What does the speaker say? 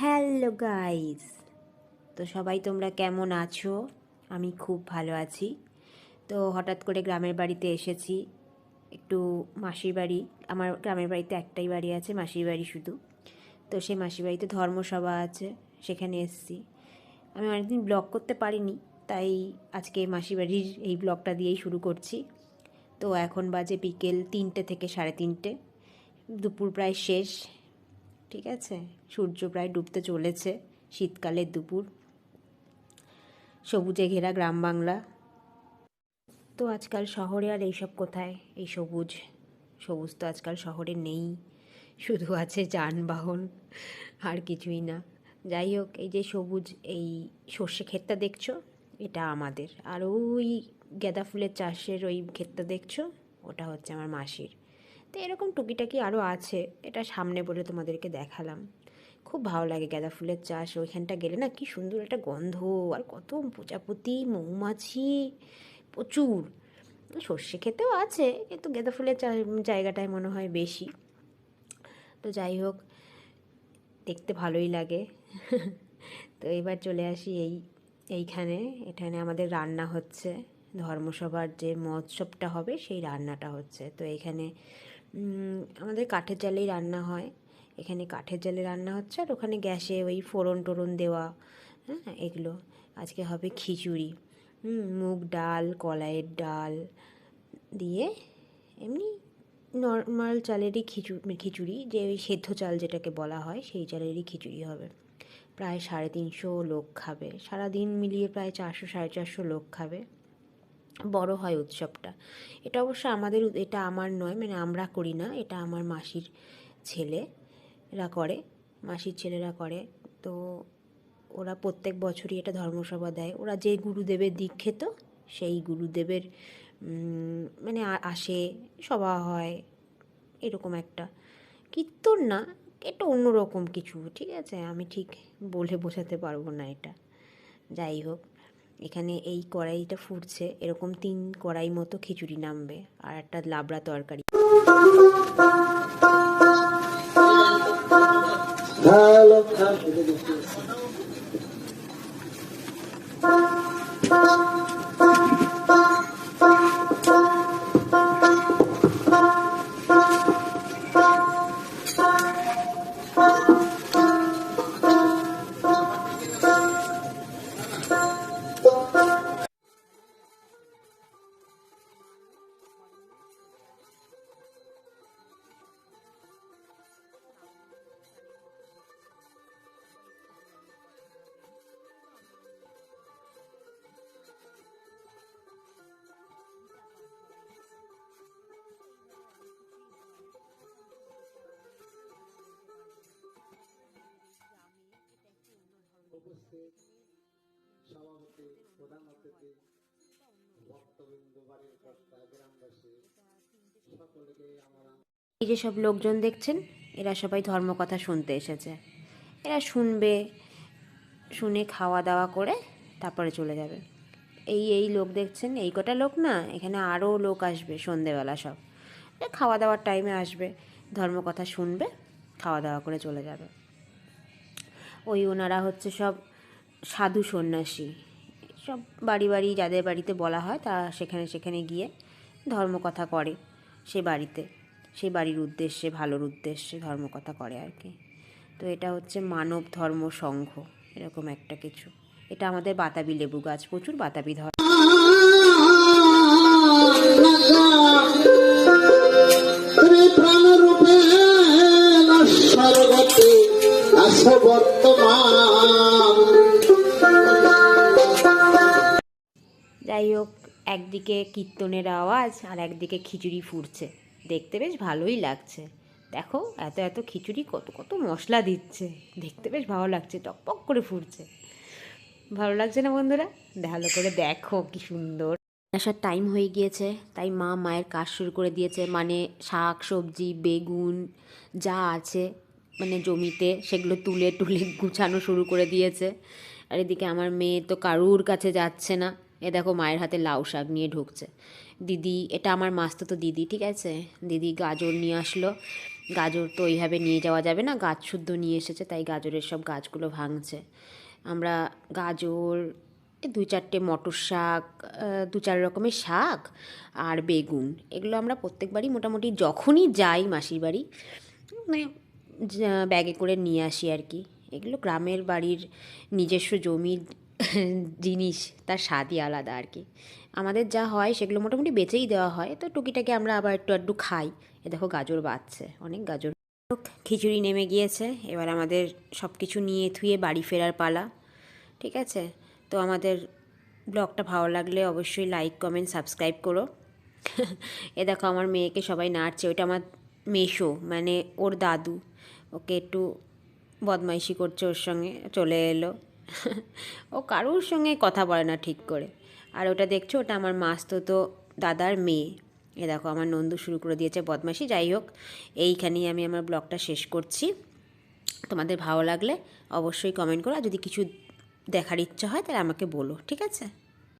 Hello guys. তো সবাই তোমরা কেমন আছো? আমি খুব ভালো আছি। তো হঠাৎ করে গ্রামের বাড়িতে এসেছি। একটু মাসির বাড়ি, আমার গ্রামের বাড়িতে একটাই বাড়ি আছে, মাসির বাড়ি শুধু। তো সেই মাসির বাড়িতে ধর্মসভা আছে, সেখানে এসেছি। আমি অনেকদিন ব্লগ করতে পারিনি, তাই আজকে মাসির বাড়ির এই ব্লগটা দিয়েই শুরু করছি। তো এখন বাজে বিকেল তিনটে থেকে সাড়ে তিনটে। দুপুর প্রায় শেষ। ঠিক আছে? সূর্য প্রায় ডুবতে চলেছে শীতকালের দুপুর। সবুজে ঘেরা গ্রাম বাংলা। তো আজকাল শহরে আর এইসব কোথায়? এই সবুজ। সবুজ তো আজকাল শহরে নেই। শুধু আছে যানবাহন, আর কিছুই না। যাই হোক, এই যে সবুজ, এই সর্ষে ক্ষেতটা দেখছ? এটা আমাদের। আর ওই গেঁদা ফুলের চাষের ওই ক্ষেতটা দেখছ? ওটা হচ্ছে আমার মাসির। তো এরকম টুকিটাকি আরও আছে, এটা সামনে বলে তোমাদেরকে দেখালাম। খুব ভালো লাগে গাঁদা ফুলের চাষ, ওইখানটা গেলে না কি সুন্দর একটা গন্ধ, আর কত প্রজাপতি, মৌমাছি, প্রচুর। সর্ষে খেতেও আছে, কিন্তু গাঁদা ফুলের জায়গাটায় মনে হয় বেশি। তো যাই হোক, দেখতে ভালোই লাগে। তো এবার চলে আসি এই, এইখানে, এখানে আমাদের রান্না হচ্ছে। ধর্মসভার যে মহোৎসবটা হবে, সেই রান্নাটা হচ্ছে। তো এখানে আমাদের কাঠের জালেই রান্না হয়। এখানে কাঠের জালে রান্না হচ্ছে আর ওখানে গ্যাসে ওই ফোড়ন টোড়ন দেওয়া হ্যাঁ এগুলো। আজকে হবে খিচুড়ি মুগ ডাল, কলাইয়ের ডাল দিয়ে এমনি নর্মাল চালেরই খিচুড়ি খিচুড়ি, যে ওই সেদ্ধ চাল যেটাকে বলা হয়, সেই চালেরই খিচুড়ি হবে। প্রায় সাড়ে তিনশো লোক খাবে। সারাদিন মিলিয়ে প্রায় চারশো, সাড়ে চারশো লোক খাবে। বড় হয় উৎসবটা। এটা অবশ্য আমাদের এটা আমার নয় মানে আমরা করি না, এটা আমার মাসির ছেলেরা করে, মাসির ছেলেরা করে। তো ওরা প্রত্যেক বছরই এটা ধর্মসভা দেয়। ওরা যে গুরুদেবের দীক্ষিত, সেই গুরুদেবের মানে আসে, সভা হয়, এরকম একটা। কীর্তন না, এটা অন্যরকম কিছু, ঠিক আছে? আমি ঠিক বলে বোঝাতে পারব না এটা। যাই হোক। এখানে এই কড়াইটা ফুটছে, এরকম তিন কড়াই মতো খিচুড়ি নামবে আর একটা লাবড়া তরকারি। হ্যালো উপস্থিত সভাপতি, প্রধান অতিথি, ভক্তবৃন্দ, বাড়ির কর্তা, গ্রামবাসী, সকলকে এই যে সব লোকজন দেখছেন, এরা সবাই ধর্মকথা শুনতে এসেছে। এরা শুনবে, শুনে খাওয়া দাওয়া করে তারপরে চলে যাবে। এই এই লোক দেখছেন, এই কটা লোক না, এখানে আরও লোক আসবে সন্ধেবেলা সব। খাওয়া দাওয়ার টাইমে আসবে, ধর্মকথা শুনবে খাওয়া দাওয়া করে চলে যাবে। ওই ওনারা হচ্ছে সব সাধু সন্ন্যাসী। সব বাড়ি বাড়ি যাদের বাড়িতে বলা হয় তা সেখানে সেখানে গিয়ে ধর্মকথা করে সে বাড়িতে। সেই বাড়ির উদ্দেশ্যে, ভালোর উদ্দেশ্যে ধর্মকথা করে আর কি। তো এটা হচ্ছে মানব ধর্ম সংঘ, এরকম একটা কিছু। এটা আমাদের বাতাবি লেবু গাছ, প্রচুর বাতাবি ধর যাই হোক একদিকে কীর্তনের আওয়াজ আর একদিকে খিচুড়ি ফুটছে। দেখতে বেশ ভালোই লাগছে। দেখো, এত এত খিচুড়ি কত কত মশলা দিচ্ছে। দেখতে বেশ ভালো লাগছে টকপক করে ফুটছে। ভালো লাগছে না বন্ধুরা? ভালো করে দেখো কি সুন্দর। আসার টাইম হয়ে গিয়েছে, তাই মা মায়ের কাজ শুরু করে দিয়েছে। মানে শাক, সবজি, বেগুন যা আছে। মানে জমিতে সেগুলো তুলে টুলে গুছানো শুরু করে দিয়েছে। আর এদিকে আমার মেয়ে তো কারুর কাছে যাচ্ছে না। এ দেখো মায়ের হাতে লাউ শাক নিয়ে ঢুকছে। দিদি, এটা আমার মাস্তো তো দিদি, ঠিক আছে? দিদি গাজর নিয়ে আসলো। গাজর তো ওইভাবে নিয়ে যাওয়া যাবে না, গাছ শুদ্ধ নিয়ে এসেছে, তাই গাজরের সব গাছগুলো ভাঙছে। আমরা গাজর দুই চারটে মটর শাক দু চার রকমের শাক আর বেগুন, এগুলো আমরা প্রত্যেকবারই মোটামুটি যখনই যাই মাসির বাড়ি মানে ব্যাগে করে নিয়ে আসি আর কি। এগুলো গ্রামের বাড়ির নিজস্ব জমির জিনিস, তার স্বাদই আলাদা আর কি। আমাদের যা হয় সেগুলো মোটামুটি বেচেই দেওয়া হয়। তো টুকিটাকে আমরা আবার একটু একটু খাই। এ দেখো গাজর বাড়ছে অনেক গাজর। খিচুড়ি নেমে গিয়েছে। এবার আমাদের সব কিছু নিয়ে থুয়ে বাড়ি ফেরার পালা, ঠিক আছে? তো আমাদের ব্লগটা ভালো লাগলে অবশ্যই লাইক, কমেন্ট, সাবস্ক্রাইব করো। এ দেখো আমার মেয়েকে সবাই নাড়ছে। ওইটা আমার মেশো মানে ওর দাদু। ওকে একটু বদমাইশি করছে ওর সঙ্গে, চলে এলো। ও কারোর সঙ্গে কথা বলে না ঠিক করে। আর ওটা দেখছ, ওটা আমার মাস্তো তো দাদার মেয়ে। এ দেখো, আমার নন্দু শুরু করে দিয়েছে বদমাইশি। যাই হোক, এইখানেই আমি আমার ব্লগটা শেষ করছি। তোমাদের ভালো লাগলে অবশ্যই কমেন্ট করো। আর যদি কিছু দেখার ইচ্ছা হয়, তাহলে আমাকে বলো, ঠিক আছে?